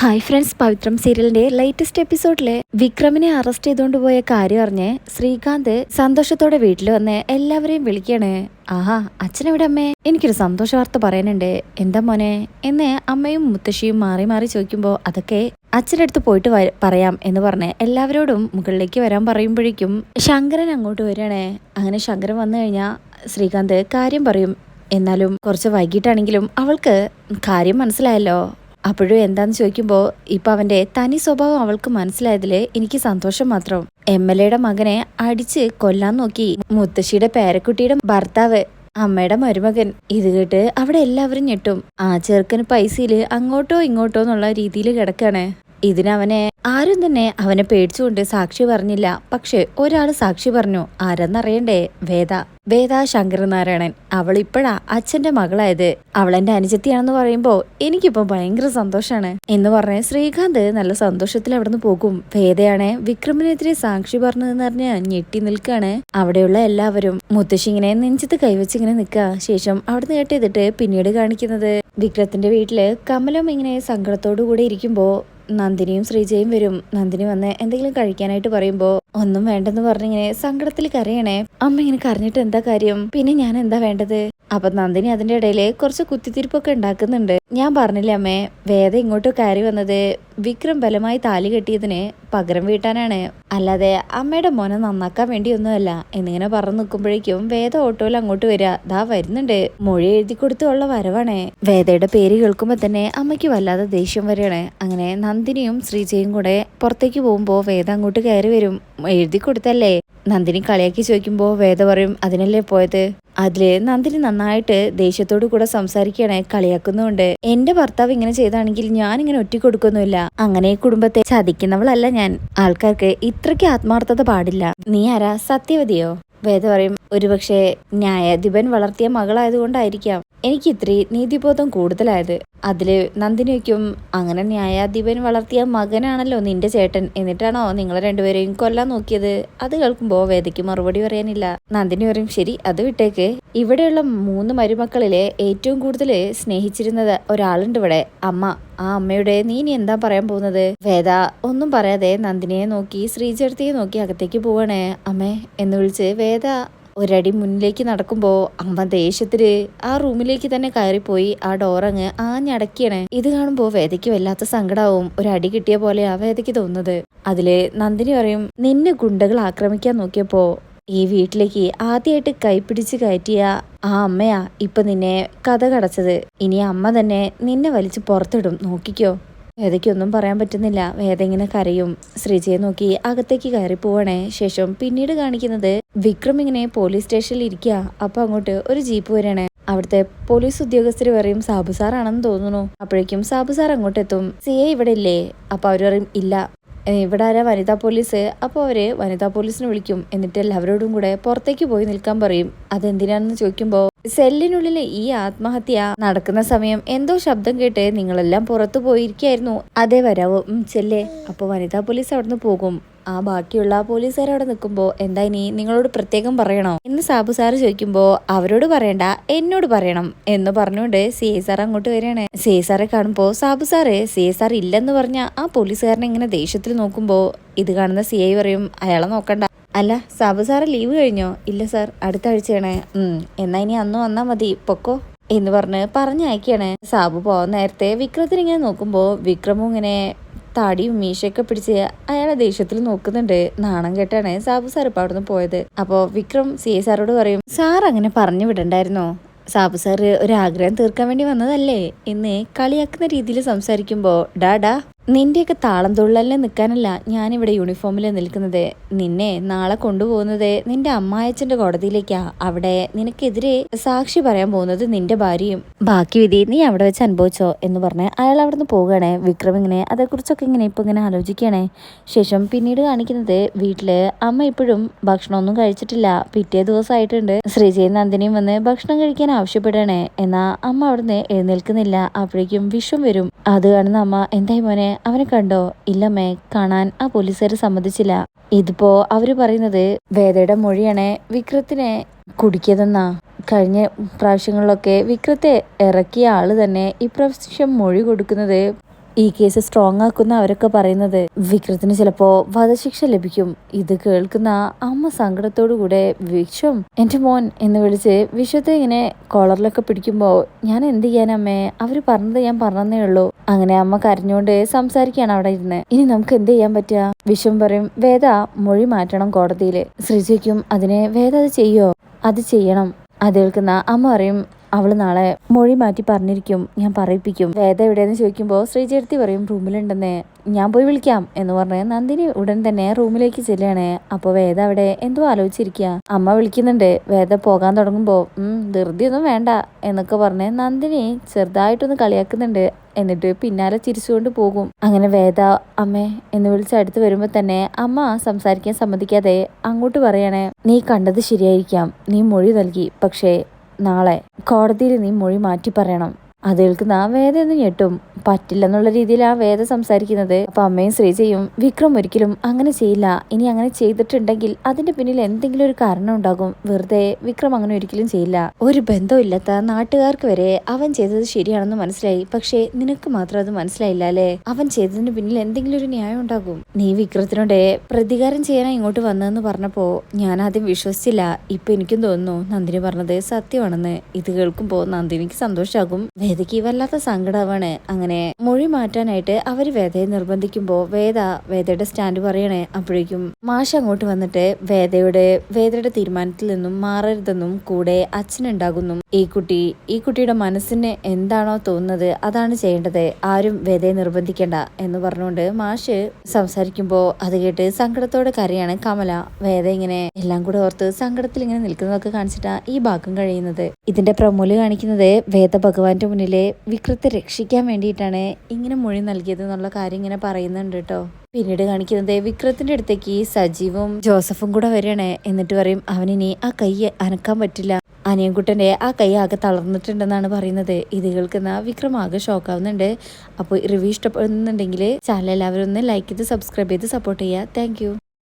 Hi friends പവിത്രം സീരിയലിന്റെ latest എപ്പിസോഡിലെ വിക്രമിനെ arrest ചെയ്തുകൊണ്ട് പോയ കാര്യം അറിഞ്ഞ് ശ്രീകാന്ത് സന്തോഷത്തോടെ വീട്ടിൽ വന്ന് എല്ലാവരെയും വിളിക്കാണ്. ആഹാ അച്ഛനെവിടെ അമ്മേ എനിക്കൊരു സന്തോഷ വാർത്ത പറയാനുണ്ട്. എന്താ മോനെ? എന്ന് അമ്മയും മുത്തശ്ശിയും മാറി മാറി ചോദിക്കുമ്പോൾ അതൊക്കെ അച്ഛന്റെ അടുത്ത് പോയിട്ട് പറയാം എന്ന് പറഞ്ഞ് എല്ലാവരോടും മുകളിലേക്ക് വരാൻ പറയുമ്പോഴേക്കും ശങ്കരൻ അങ്ങോട്ട് വരികയാണേ. അങ്ങനെ ശങ്കരൻ വന്നു കഴിഞ്ഞാൽ ശ്രീകാന്ത് കാര്യം പറയും. എന്നാലും കുറച്ച് വൈകിട്ടാണെങ്കിലും അവൾക്ക് കാര്യം മനസ്സിലായല്ലോ. അപ്പോഴും എന്താന്ന് ചോദിക്കുമ്പോൾ ഇപ്പൊ അവന്റെ തനി സ്വഭാവം അവൾക്ക് മനസ്സിലായതിൽ എനിക്ക് സന്തോഷം മാത്രം. എം എൽ എയുടെ മകനെ അടിച്ച് കൊല്ലാൻ നോക്കി മുത്തശ്ശിയുടെ പേരക്കുട്ടിയുടെ ഭർത്താവ് അമ്മയുടെ മരുമകൻ. ഇത് കേട്ട് അവിടെ എല്ലാവരും ഞെട്ടും. ആ ചെറുക്കന് പൈസയിൽ അങ്ങോട്ടോ ഇങ്ങോട്ടോ എന്നുള്ള രീതിയിൽ കിടക്കാണ്. ഇതിനവനെ ആരും തന്നെ അവനെ പേടിച്ചുകൊണ്ട് സാക്ഷി പറഞ്ഞില്ല. പക്ഷെ ഒരാൾ സാക്ഷി പറഞ്ഞു ആരെന്നറിയണ്ടേ വേദ. വേദ ശങ്കരനാരായണൻ. അവൾ ഇപ്പോഴാ അച്ഛന്റെ മകളായത്. അവൾ എന്റെ അനുജത്തിയാണെന്ന് പറയുമ്പോ എനിക്കിപ്പോ ഭയങ്കര സന്തോഷാണ്. എന്ന് പറഞ്ഞ് ശ്രീകാന്ത് നല്ല സന്തോഷത്തിൽ അവിടുന്ന് പോകും. വേദയാണ് വിക്രമിനെതിരെ സാക്ഷി പറഞ്ഞതെന്ന് പറഞ്ഞ് ഞെട്ടി നിൽക്കാണ് അവിടെയുള്ള എല്ലാവരും. മുത്തശ്ശി ഇങ്ങനെ നെഞ്ചത്ത് കൈവച്ച് ഇങ്ങനെ നിൽക്കുക ശേഷം അവിടുന്ന് കേട്ട് ചെയ്തിട്ട് പിന്നീട് കാണിക്കുന്നത്. വിക്രത്തിന്റെ വീട്ടിൽ കമലം ഇങ്ങനെ സങ്കടത്തോടു കൂടെ ഇരിക്കുമ്പോ നന്ദിനിയും ശ്രീജയും വരും. നന്ദിനി വന്ന് എന്തെങ്കിലും കഴിക്കാനായിട്ട് പറയുമ്പോ ഒന്നും വേണ്ടെന്ന് പറഞ്ഞിങ്ങനെ സങ്കടത്തിൽ കരയണേ. അമ്മ ഇങ്ങനെ കരഞ്ഞിട്ട് എന്താ കാര്യം? പിന്നെ ഞാൻ എന്താ വേണ്ടത്? അപ്പൊ നന്ദിനി അതിന്റെ ഇടയിൽ കുറച്ച് കുത്തിത്തിരിപ്പൊക്കെ ഉണ്ടാക്കുന്നുണ്ട്. ഞാൻ പറഞ്ഞില്ലേ അമ്മേ വേദ ഇങ്ങോട്ട് കയറി വന്നത് വിക്രം ബലമായി താലി കെട്ടിയതിന് പകരം വീട്ടാനാണ്. അല്ലാതെ അമ്മയുടെ മോനെ നന്നാക്കാൻ വേണ്ടിയൊന്നുമല്ല. എന്നിങ്ങനെ പറഞ്ഞു നിൽക്കുമ്പോഴേക്കും വേദ ഓട്ടോയിൽ അങ്ങോട്ട് വരിക. ദാ വരുന്നുണ്ട്. മൊഴി എഴുതി കൊടുത്തുള്ള വരവാണേ. വേദയുടെ പേര് കേൾക്കുമ്പോ തന്നെ അമ്മയ്ക്ക് വല്ലാതെ ദേഷ്യം വരികയാണ്. അങ്ങനെ നന്ദിനിയും ശ്രീജയും കൂടെ പുറത്തേക്ക് പോകുമ്പോ വേദ അങ്ങോട്ട് കയറി വരും. എഴുതി കൊടുത്തല്ലേ? നന്ദിനി കളിയാക്കി ചോദിക്കുമ്പോ വേദ പറയും അതിനല്ലേ പോയത്? അതിൽ നന്ദിനി നന്നായിട്ട് ദേഷ്യത്തോടു കൂടെ സംസാരിക്കുകയാണ് കളിയാക്കുന്നുണ്ട്. എന്റെ ഭർത്താവ് ഇങ്ങനെ ചെയ്താണെങ്കിൽ ഞാൻ ഇങ്ങനെ ഒറ്റക്കൊടുക്കൊന്നുമില്ല. അങ്ങനെ കുടുംബത്തെ ചതിക്കുന്നവളല്ല ഞാൻ. ആൾക്കാർക്ക് ഇത്രയ്ക്ക് ആത്മാർത്ഥത പാടില്ല. നീ ആരാ? സത്യവതിയോ? വേദ പറയും ഒരുപക്ഷെ ന്യായാധിപൻ വളർത്തിയ മകളായതുകൊണ്ടായിരിക്കാം എനിക്ക് ഇത്ര നീതിബോധം കൂടുതലായത്. അതിൽ നന്ദിനിക്കും അങ്ങനെ ന്യായാധിപൻ വളർത്തിയ മകനാണല്ലോ നിന്റെ ചേട്ടൻ. എന്നിട്ടാണോ നിങ്ങൾ രണ്ടുപേരെയും കൊല്ലാൻ നോക്കിയത്? അത് കേൾക്കുമ്പോൾ വേദയ്ക്ക് മറുപടി പറയാനില്ല. നന്ദിനി പറയും ശരി അത് വിട്ടേക്ക്. ഇവിടെയുള്ള മൂന്ന് മരുമക്കളിലെ ഏറ്റവും കൂടുതൽ സ്നേഹിച്ചിരുന്നത് ഒരാളുണ്ട് ഇവിടെ അമ്മ. ആ അമ്മയുടെ നീ ഇനി എന്താ പറയാൻ പോകുന്നത്? വേദ ഒന്നും പറയാതെ നന്ദിനിയെ നോക്കി ശ്രീചേർത്തിയെ നോക്കി അകത്തേക്ക് പോവണേ. അമ്മേ എന്ന് വിളിച്ച് വേദ ഒരടി മുന്നിലേക്ക് നടക്കുമ്പോ അമ്മ ദേഷ്യത്തിൽ ആ റൂമിലേക്ക് തന്നെ കയറിപ്പോയി ആ ഡോറങ്ങ് ആഞ്ഞടക്കിയാണ്. ഇത് കാണുമ്പോ വേദയ്ക്ക് വല്ലാത്ത സങ്കടാവും. ഒരു അടി കിട്ടിയ പോലെയാ വേദയ്ക്ക് തോന്നുന്നത്. അതിൽ നന്ദിനി പറയും നിന്നെ ഗുണ്ടകൾ ആക്രമിക്കാൻ നോക്കിയപ്പോ ഈ വീട്ടിലേക്ക് ആദ്യമായിട്ട് കൈപ്പിടിച്ച് കയറ്റിയ ആ അമ്മയാ ഇപ്പൊ നിന്നെ കഥ കടച്ചത്. ഇനി അമ്മ തന്നെ നിന്നെ വലിച്ചു പുറത്തിടും. നോക്കിക്കോ. വേദയ്ക്കൊന്നും പറയാൻ പറ്റുന്നില്ല. വേദ ഇങ്ങനെ കരയും. ശ്രീജയെ നോക്കി അകത്തേക്ക് കയറി പോവണേ. ശേഷം പിന്നീട് കാണിക്കുന്നത് വിക്രം ഇങ്ങനെ പോലീസ് സ്റ്റേഷനിൽ ഇരിക്കുക അപ്പൊ അങ്ങോട്ട് ഒരു ജീപ്പ് വരണേ. അവിടുത്തെ പോലീസ് ഉദ്യോഗസ്ഥർ പറയും സാബു സാറാണെന്ന് തോന്നുന്നു. അപ്പോഴേക്കും സാബു സാർ അങ്ങോട്ട് എത്തും സി എ ഇവിടെ ഇല്ലേ? അപ്പൊ അവർ പറയും ഇല്ല. ഇവിടെ ആരാ വനിതാ പോലീസ്? അപ്പോൾ അവർ വനിതാ പോലീസിനെ വിളിക്കും. എന്നിട്ട് എല്ലാവരോടും കൂടെ പുറത്തേക്ക് പോയി നിൽക്കാൻ പറയും. അതെന്തിനാണെന്ന് ചോദിക്കുമ്പോൾ സെല്ലിനുള്ളിൽ ഈ ആത്മഹത്യ നടക്കുന്ന സമയം എന്തോ ശബ്ദം കേട്ട് നിങ്ങളെല്ലാം പുറത്തു പോയിരിക്കായിരുന്നു. അതേ വരാവോ. ചെല്ലേ. അപ്പോൾ വനിതാ പോലീസ് അവിടുന്ന് പോകും. ആ ബാക്കിയുള്ള പോലീസുകാർ അവിടെ നിൽക്കുമ്പോൾ എന്താ ഇനി നിങ്ങളോട് പ്രത്യേകം പറയണോ? എന്ന് സാബു സാറ് ചോദിക്കുമ്പോൾ അവരോട് പറയണ്ട എന്നോട് പറയണം എന്ന് പറഞ്ഞുകൊണ്ട് സി എ സാർ അങ്ങോട്ട് വരികയാണ്. സി എ സാറെ കാണുമ്പോൾ Sabu sir C A sir ഇല്ലെന്ന് പറഞ്ഞ ആ പോലീസുകാരനെ ഇങ്ങനെ ദേഷ്യത്തിൽ നോക്കുമ്പോൾ ഇത് കാണുന്ന സി ഐ പറയും അയാളെ നോക്കണ്ട. അല്ല സാബു സാറ് ലീവ് കഴിഞ്ഞോ? ഇല്ല സാർ അടുത്ത ആഴ്ചയാണ്. എന്നാ ഇനി അന്ന് വന്നാ മതി പൊക്കോ. എന്ന് പറഞ്ഞ് പറഞ്ഞയക്കാണ് സാബു പോകാൻ നേരത്തെ വിക്രത്തിന് ഇങ്ങനെ നോക്കുമ്പോൾ വിക്രമും ഇങ്ങനെ താടിയും മീശയൊക്കെ പിടിച്ച് അയാളെ ദേഷ്യത്തിൽ നോക്കുന്നുണ്ട്. നാണം കെട്ടാണ് സാബു സാർ ഇപ്പൊ അവിടുന്ന് പോയത്. അപ്പോ വിക്രം സി എ സാറോട് പറയും സാർ അങ്ങനെ പറഞ്ഞു വിടണ്ടായിരുന്നോ? സാബു സാർ ഒരാഗ്രഹം തീർക്കാൻ വേണ്ടി വന്നതല്ലേ? എന്ന് കളിയാക്കുന്ന രീതിയിൽ സംസാരിക്കുമ്പോ ഡാഡാ നിന്റെയൊക്കെ താളം തുള്ളലിൽ നിൽക്കാനല്ല ഞാനിവിടെ യൂണിഫോമിൽ നിൽക്കുന്നത്. നിന്നെ നാളെ കൊണ്ടുപോകുന്നത് നിന്റെ അമ്മായച്ചന്റെ കോടതിയിലേക്കാ. അവിടെ നിനക്കെതിരെ സാക്ഷി പറയാൻ പോകുന്നത് നിന്റെ ഭാര്യയും. ബാക്കി വിധി നീ അവിടെ വെച്ച് അനുഭവിച്ചോ എന്ന് പറഞ്ഞ് അയാൾ അവിടെ നിന്ന് പോവുകയാണേ. വിക്രം ഇങ്ങനെ അതേക്കുറിച്ചൊക്കെ ഇങ്ങനെ ഇപ്പൊ ഇങ്ങനെ ആലോചിക്കുകയാണേ. ശേഷം പിന്നീട് കാണിക്കുന്നത് വീട്ടിൽ അമ്മ ഇപ്പോഴും ഭക്ഷണമൊന്നും കഴിച്ചിട്ടില്ല. പിറ്റേ ദിവസമായിട്ടുണ്ട്. ശ്രീജയും നന്ദിനിയും വന്ന് ഭക്ഷണം കഴിക്കാൻ ആവശ്യപ്പെടണേ എന്നാ അമ്മ അവിടുന്ന് എഴുന്നേൽക്കുന്നില്ല. അപ്പോഴേക്കും വിഷം വരും. അത് കാണുന്ന അമ്മ എന്തായി മോനെ അവനെ കണ്ടോ? ഇല്ലമ്മേ കാണാൻ ആ പോലീസുകാർ സമ്മതിച്ചില്ല. ഇതിപ്പോ അവർ പറയുന്നത് വേദയുടെ മൊഴിയാണ് വിക്രത്തിനെ കുടിക്കതെന്നാ കഴിഞ്ഞ പ്രാവശ്യങ്ങളിലൊക്കെ വിക്രത്തെ ഇറക്കിയ ആൾ തന്നെ ഇപ്രാവശ്യം മൊഴി കൊടുക്കുന്നത് ഈ കേസ് സ്ട്രോങ് ആക്കുന്ന അവരൊക്കെ പറയുന്നത്. വിക്രത്തിന് ചിലപ്പോ വധശിക്ഷ ലഭിക്കും. ഇത് കേൾക്കുന്ന അമ്മ സങ്കടത്തോടു കൂടെ വിശ്വം എന്റെ മോൻ എന്ന് വിളിച്ച് വിശ്വത്തെ ഇങ്ങനെ കോളറിലൊക്കെ പിടിക്കുമ്പോ ഞാൻ എന്ത് ചെയ്യാൻ അമ്മേ? അവർ പറഞ്ഞത് ഞാൻ പറഞ്ഞതേ ഉള്ളൂ. അങ്ങനെ അമ്മ കരഞ്ഞുകൊണ്ട് സംസാരിക്കുകയാണ് അവിടെ ഇരുന്ന്. ഇനി നമുക്ക് എന്ത് ചെയ്യാൻ പറ്റുക വിശ്വം പറയും വേദ മൊഴി മാറ്റണം കോടതിയിൽ ശ്രീജയ്ക്കും അതിനെ വേദ അത് ചെയ്യോ? അത് ചെയ്യണം. അത് കേൾക്കുന്ന അമ്മ പറയും അവൾ നാളെ മൊഴി മാറ്റി പറഞ്ഞിരിക്കും ഞാൻ പറയിപ്പിക്കും. വേദ എവിടെയെന്ന് ചോദിക്കുമ്പോൾ ശ്രീചേർത്തി പറയും റൂമിലുണ്ടെന്നേ ഞാൻ പോയി വിളിക്കാം എന്ന് പറഞ്ഞ് നന്ദിനി ഉടൻ തന്നെ റൂമിലേക്ക് ചെല്ലുകയാണ്. അപ്പോൾ വേദ അവിടെ എന്തോ ആലോചിച്ചിരിക്കുക അമ്മ വിളിക്കുന്നുണ്ട് വേദ പോകാൻ തുടങ്ങുമ്പോൾ ധൃതിയൊന്നും വേണ്ട എന്നൊക്കെ പറഞ്ഞ് നന്ദിനി ചെറുതായിട്ടൊന്ന് കളിയാക്കുന്നുണ്ട്. എന്നിട്ട് പിന്നാലെ ചിരിച്ചുകൊണ്ട് പോകും. അങ്ങനെ വേദ അമ്മേ എന്ന് വിളിച്ച് അടുത്ത് വരുമ്പോൾ തന്നെ അമ്മ സംസാരിക്കാൻ സമ്മതിക്കാതെ അങ്ങോട്ട് പറയണേ നീ കണ്ടത് ശരിയായിരിക്കാം നീ മൊഴി നൽകി പക്ഷേ നാളെ കോടതിയിൽ നീ മൊഴി മാറ്റി പറയണം. അത് കേൾക്കുന്ന ആ വേദ ഒന്ന് ഞെട്ടും. പറ്റില്ലെന്നുള്ള രീതിയിൽ ആ വേദ സംസാരിക്കുന്നത്. അപ്പൊ അമ്മയും ശ്രീജയും വിക്രം ഒരിക്കലും അങ്ങനെ ചെയ്യില്ല. ഇനി അങ്ങനെ ചെയ്തിട്ടുണ്ടെങ്കിൽ അതിന്റെ പിന്നിൽ എന്തെങ്കിലും ഒരു കാരണം ഉണ്ടാകും. വെറുതെ വിക്രം അങ്ങനെ ഒരിക്കലും ചെയ്യില്ല. ഒരു ബന്ധമില്ലാത്ത നാട്ടുകാർക്ക് വരെ അവൻ ചെയ്തത് ശരിയാണെന്ന് മനസ്സിലായി. പക്ഷെ നിനക്ക് മാത്രം അത് മനസ്സിലായില്ല അല്ലേ? അവൻ ചെയ്തതിന് പിന്നിൽ എന്തെങ്കിലും ഒരു ന്യായം ഉണ്ടാകും. നീ വിക്രത്തിനോട് പ്രതികാരം ചെയ്യാനാ ഇങ്ങോട്ട് വന്നതെന്ന് പറഞ്ഞപ്പോ ഞാൻ ആദ്യം വിശ്വസിച്ചില്ല. ഇപ്പൊ എനിക്കും തോന്നുന്നു നന്ദിനി പറഞ്ഞത് സത്യമാണെന്ന്. ഇത് കേൾക്കുമ്പോ നന്ദിനിക്ക് സന്തോഷമാകും വേദയ്ക്ക് വല്ലാത്ത സങ്കടമാണ്. അങ്ങനെ മൊഴി മാറ്റാനായിട്ട് അവർ വേദയെ നിർബന്ധിക്കുമ്പോൾ വേദ വേദയുടെ സ്റ്റാൻഡ് പറയണേ അപ്പോഴേക്കും മാഷ് അങ്ങോട്ട് വന്നിട്ട് വേദയുടെ വേദയുടെ തീരുമാനത്തിൽ നിന്നും മാറരുതെന്നും കൂടെ അച്ഛനുണ്ടാകുന്നു. ഈ കുട്ടി ഈ കുട്ടിയുടെ മനസ്സിന് എന്താണോ തോന്നുന്നത് അതാണ് ചെയ്യേണ്ടത്. ആരും വേദയെ നിർബന്ധിക്കേണ്ട എന്ന് പറഞ്ഞുകൊണ്ട് മാഷ് സംസാരിക്കുമ്പോൾ അത് കേട്ട് സങ്കടത്തോടെ കരയാണ് കമല. വേദ ഇങ്ങനെ എല്ലാം കൂടെ ഓർത്ത് സങ്കടത്തിൽ ഇങ്ങനെ നിൽക്കുന്നതൊക്കെ കാണിച്ചിട്ടാ ഈ ഭാഗം കഴിയുന്നത്. ഇതിന്റെ പ്രമോൽ കാണിക്കുന്നത് വേദ ഭഗവാന്റെ മുന്നിലെ വിക്രത്തെ രക്ഷിക്കാൻ വേണ്ടിയിട്ടാണ് ഇങ്ങനെ മൊഴി നൽകിയത് എന്നുള്ള കാര്യം ഇങ്ങനെ പറയുന്നുണ്ട് കേട്ടോ. പിന്നീട് കാണിക്കുന്നത് വിക്രത്തിന്റെ അടുത്തേക്ക് സജീവും ജോസഫും കൂടെ വരികയാണ്. എന്നിട്ട് പറയും അവനിനി ആ കൈ അനക്കാൻ പറ്റില്ല. അനിയൻകുട്ടന്റെ ആ കൈ ആകെ തളർന്നിട്ടുണ്ടെന്നാണ് പറയുന്നത്. ഇത് കേൾക്കുന്ന വിക്രം ആകെ ഷോക്കാവുന്നുണ്ട്. അപ്പോൾ റിവ്യൂ ഇഷ്ടപ്പെടുന്നുണ്ടെങ്കിൽ ചാനൽ എല്ലാവരും ഒന്ന് ലൈക്ക് ചെയ്ത് സബ്സ്ക്രൈബ് ചെയ്ത് സപ്പോർട്ട് ചെയ്യുക. താങ്ക്